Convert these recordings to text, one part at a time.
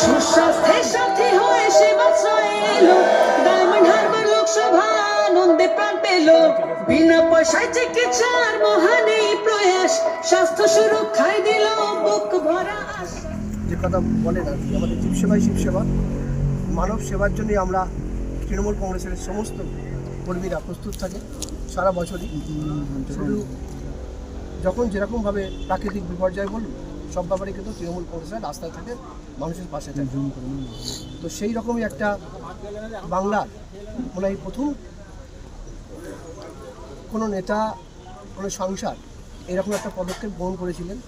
সুস্বাস্থ্যের সাথী হয়ে সেবাশ্রয়ে এলো ডায়মন্ড হারবার লোকসভা আনন্দে প্রাণ পেল। বিনা পয়সায় চিকিৎসার মহান এই প্রয়াস। স্বাস্থ্য সুরক্ষায় দিল বুক ভরা আশা। যে কথা বলেন আর কি আমাদের জীব সেবাই শিব সেবা। মানব সেবার জন্যই আমরা তৃণমূল কংগ্রেসের সমস্ত কর্মীরা প্রস্তুত থাকে সারা বছরই। শুধু যখন যেরকমভাবে প্রাকৃতিক বিপর্যয় বলুন সব ব্যাপারে কিন্তু তৃণমূল কংগ্রেসের রাস্তায় থাকে, মানুষের পাশে থাকে। তো সেই রকমই একটা বাংলার, মনে হয় প্রথম কোনো নেতা, কোনো সংসার এরকম একটা পদক্ষেপ গ্রহণ করেছিলেন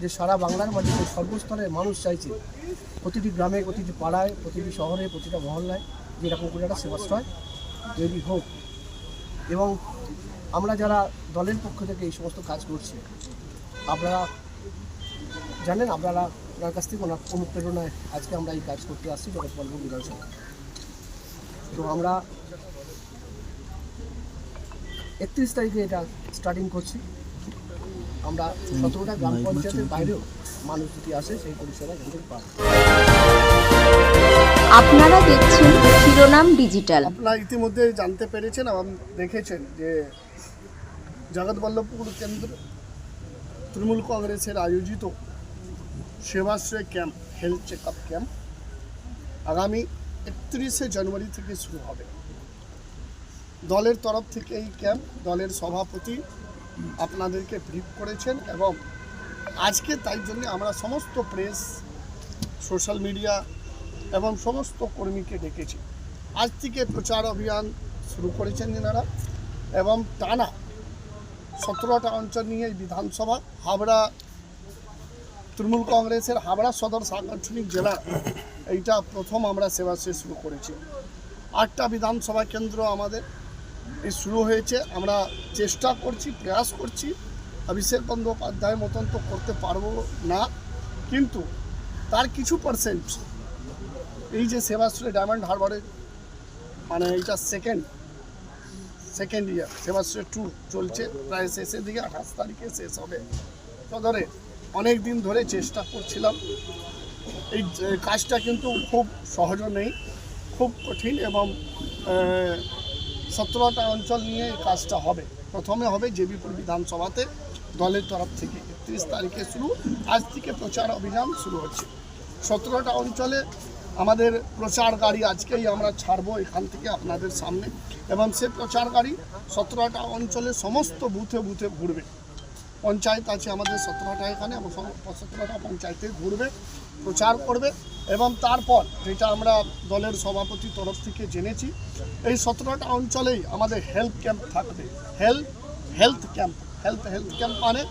যে সারা বাংলার মাটিতে সর্বস্তরের মানুষ চাইছে, প্রতিটি গ্রামে, প্রতিটি পাড়ায়, প্রতিটি শহরে, প্রতিটা মহল্লায় যে এরকম করে একটা সেবাশ্রয় তৈরি হোক। এবং আমরা যারা দলের পক্ষ থেকে এই সমস্ত কাজ করছি আপনারা জানেন আপনারা ওনার কাছ থেকে ওনার অনুপ্রেরণায় আজকে আমরা এই কাজ করতে আসছি জগৎবল্লভ বিধানসভা। তো আমরা একত্রিশ তারিখে এটা স্টার্টিং করছি। আমরা সতেরোটা গ্রাম পঞ্চায়েতের বাইরেও মানুষ যদি আসে সেই পরিষেবা কিন্তু পাবে আপনারা দেখছেন শিরোনাম ডিজিটাল আপনারা ইতিমধ্যে জানতে পেরেছেন এবং দেখেছেন যে জগৎবল্লভপুর কেন্দ্র তৃণমূল কংগ্রেসের আয়োজিত Sebashray camp health check up camp আগামী একত্রিশে জানুয়ারি থেকে শুরু হবে। দলের তরফ থেকে এই ক্যাম্প দলের সভাপতি আপনাদেরকে ব্রিফ করেছেন এবং আজকে তাই জন্য আমরা সমস্ত প্রেস সোশ্যাল মিডিয়া এবং সমস্ত কর্মীকে ডেকেছি। আজ থেকে প্রচার অভিযান শুরু করেছেন এনারা এবং টানা সতেরোটা অঞ্চল নিয়ে এই বিধানসভা, হাবড়া তৃণমূল কংগ্রেসের হাবড়া সদর সাংগঠনিক জেলা, এইটা প্রথম আমরা সেবা শেষ শুরু করেছি। আটটা বিধানসভা কেন্দ্র আমাদের এই শুরু হয়েছে। আমরা চেষ্টা করছি, প্রয়াস করছি, অভিষেক বন্দ্যোপাধ্যায় মতন তো করতে পারব না, কিন্তু তার কিছু পার্সেন্ট এই যে সেবাশ্রী ডায়মন্ড হারবারে মানে এইটা second second year Sebashree two চলছে, প্রায় শেষের দিকে, আঠাশ তারিখে শেষ হবে। ধরে অনেক দিন ধরে চেষ্টা করছিলাম। এই কাজটা কিন্তু খুব সহজও নেই, খুব কঠিন এবং সতেরোটা অঞ্চল নিয়ে এই কাজটা হবে। প্রথমে হবে জেবিপুর বিধানসভাতে, দলের তরফ থেকে একত্রিশ তারিখে শুরু, আজ থেকে প্রচার অভিযান শুরু হচ্ছে। সতেরোটা অঞ্চলে আমাদের প্রচার গাড়ি আজকেই আমরা ছাড়বো এখান থেকে আপনাদের সামনে এবং সে প্রচার গাড়ি সতেরোটা অঞ্চলে সমস্ত বুথে বুথে ঘুরবে। পঞ্চায়েত আছে আমাদের সতেরোটা এখানে এবং সতেরোটা পঞ্চায়েতে ঘুরবে, প্রচার করবে এবং তারপর যেটা আমরা দলের সভাপতি তরফ থেকে জেনেছি, এই সতেরোটা অঞ্চলেই আমাদের হেলথ ক্যাম্প থাকবে। Health health camp health health camp মানে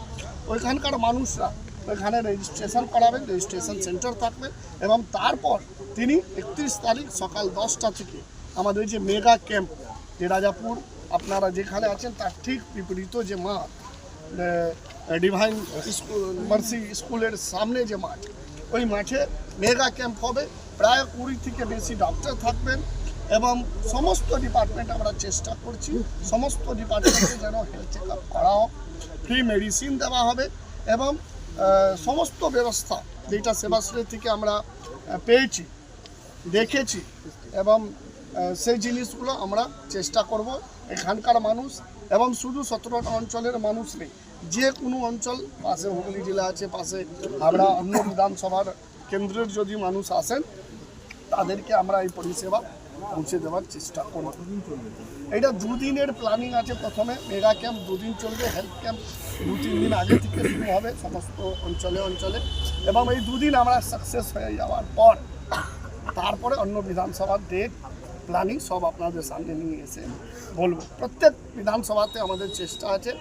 ওইখানকার মানুষরা ওইখানে রেজিস্ট্রেশন করাবেন রেজিস্ট্রেশন সেন্টার থাকবে এবং তারপর তিনি একত্রিশ তারিখ সকাল দশটা থেকে আমাদের যে মেগা ক্যাম্প যে রাজাপুর, আপনারা যেখানে আছেন তার ঠিক বিপরীত যে মা ডিভাইন মার্সি স্কুলের সামনে যে মাঠ, ওই মাঠে মেগা ক্যাম্প হবে। প্রায় কুড়ি থেকে বেশি ডক্টর থাকবেন এবং সমস্ত ডিপার্টমেন্ট আমরা চেষ্টা করছি, সমস্ত ডিপার্টমেন্টে যেন হেলথ চেক আপ করা হোক ফ্রি মেডিসিন দেওয়া হবে এবং সমস্ত ব্যবস্থা যেটা সেবাশ্রয় থেকে আমরা পেয়েছি, দেখেছি এবং সেই জিনিসগুলো আমরা চেষ্টা করব। এখানকার মানুষ এবং শুধু সতেরোটা অঞ্চলের মানুষ নেই, যে কোনো অঞ্চল, পাশে হুগলি জেলা আছে, পাশে আমরা অন্য বিধানসভার কেন্দ্রের যদি মানুষ আসেন, তাদেরকে আমরা এই পরিষেবা পৌঁছে দেওয়ার চেষ্টা করব। এটা দুদিনের প্ল্যানিং আছে প্রথমে, মেগা ক্যাম্প দুদিন চলবে হেলথ ক্যাম্প দু তিন দিন আগে থেকে শুরু হবে সমস্ত অঞ্চলে অঞ্চলে, এবং এই দুদিন আমরা সাকসেস হয়ে যাওয়ার পর, তারপরে অন্য বিধানসভার ডেট প্ল্যানিং সব আপনাদের সামনে নিয়ে এসে বলব। প্রত্যেক বিধানসভাতে আমাদের চেষ্টা আছে।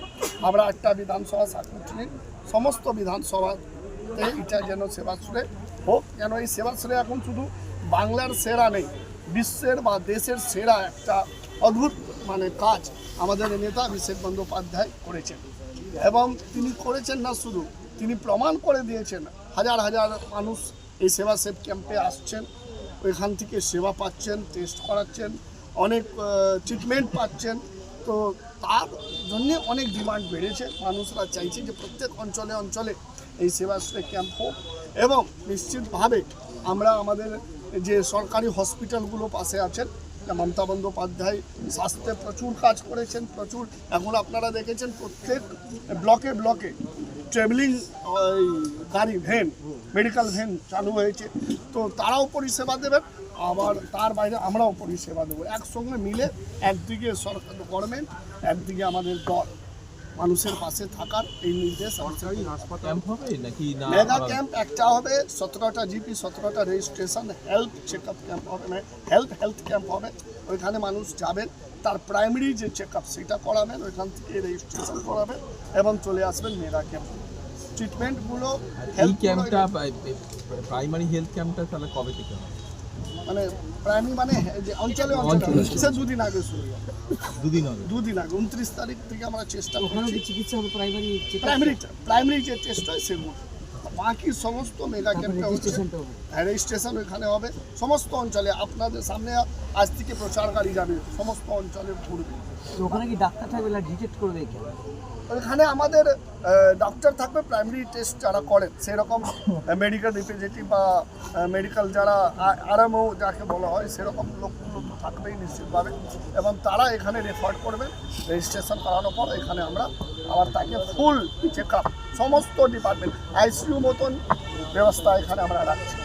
আমরা একটা বিধানসভা সাংগঠনিক সমস্ত বিধানসভাতে এটা যেন সেবাশ্রয় হোক। কেন এই সেবাশ্রয় এখন শুধু বাংলার সেরা নেই, বিশ্বের বা দেশের সেরা একটা অদ্ভুত মানে কাজ আমাদের নেতা অভিষেক বন্দ্যোপাধ্যায় করেছেন। এবং তিনি করেছেন না শুধু, তিনি প্রমাণ করে দিয়েছেন। হাজার হাজার মানুষ এই সেবা সেব ক্যাম্পে আসছেন। ওইখান থেকে সেবা পাচ্ছেন টেস্ট করাচ্ছেন, অনেক ট্রিটমেন্ট পাচ্ছেন। তো তার জন্যে অনেক ডিমান্ড বেড়েছে। মানুষরা চাইছে যে প্রত্যেক অঞ্চলে অঞ্চলে এই সেবাশ্রয় ক্যাম্প হোক এবং নিশ্চিতভাবে আমরা আমাদের যে সরকারি হসপিটালগুলো পাশে আছেন মমতা বন্দ্যোপাধ্যায় স্বাস্থ্যে প্রচুর কাজ করেছেন, প্রচুর। এখন আপনারা দেখেছেন প্রত্যেক ব্লকে ব্লকে ট্রাভেলিং গাড়ি ভ্যান মেডিকেল ভ্যান চালু হয়েছে। তো তারাও পরিষেবা দেবেন আবার তার বাইরে আমরাও পরিষেবা দেবো। একসঙ্গে মিলে একদিকে সরকার গভর্নমেন্ট একদিকে আমাদের দল মানুষের পাশে থাকার এই নির্দেশ ক্যাম্প হবে নাকি না? মেগা ক্যাম্প একটা হবে সতেরোটা জিপি সতেরোটা registration health check up camp হবে মানে হেলথ হেলথ ক্যাম্প হবে। ওইখানে মানুষ যাবেন তার প্রাইমারি যে চেক আপ সেটা করাবেন ওইখান থেকে রেজিস্ট্রেশন করাবেন এবং চলে আসবেন মেগা ক্যাম্প। ট্রিটমেন্টগুলো এই ক্যাম্পটা প্রাইমারি হেলথ ক্যাম্পটা তাহলে কবে থেকে হবে? মানে প্রাইমারি মানে যে অঞ্চলে অঞ্চলে। দুদিন আগে শুরু হবে দুদিন হবে দুদিন আগে উনত্রিশ তারিখ থেকে আমরা চেষ্টা ওখানে চিকিৎসা হবে প্রাইমারি প্রাইমারি প্রাইমারি যে টেস্ট হয় সেগুলো। বাকি সমস্ত মেগা ক্যাম্পে হচ্ছে রেজিস্ট্রেশন ওখানে হবে। সমস্ত অঞ্চলে আপনাদের সামনে আজ থেকে প্রচার গাড়ি যাবে। সমস্ত অঞ্চলে ঘুরবে। ওখানে কি ডাক্তার থাকবে না ডিটেক্ট করবে ওখানে আমাদের ডক্টর থাকবে প্রাইমারি টেস্ট যারা করেন সেরকম মেডিকেল রিপ্রেজেন্টেটিভ বা মেডিকেল যারা আরামও যাকে বলা হয় সেরকম লোকগুলো থাকবেই নিশ্চিতভাবে। এবং তারা এখানে রেফার করবেন রেজিস্ট্রেশন করানোর পর এখানে আমরা আবার তাকে ফুল চেক আপ সমস্ত ডিপার্টমেন্ট আইসিইউ মতন ব্যবস্থা এখানে আমরা রাখছি।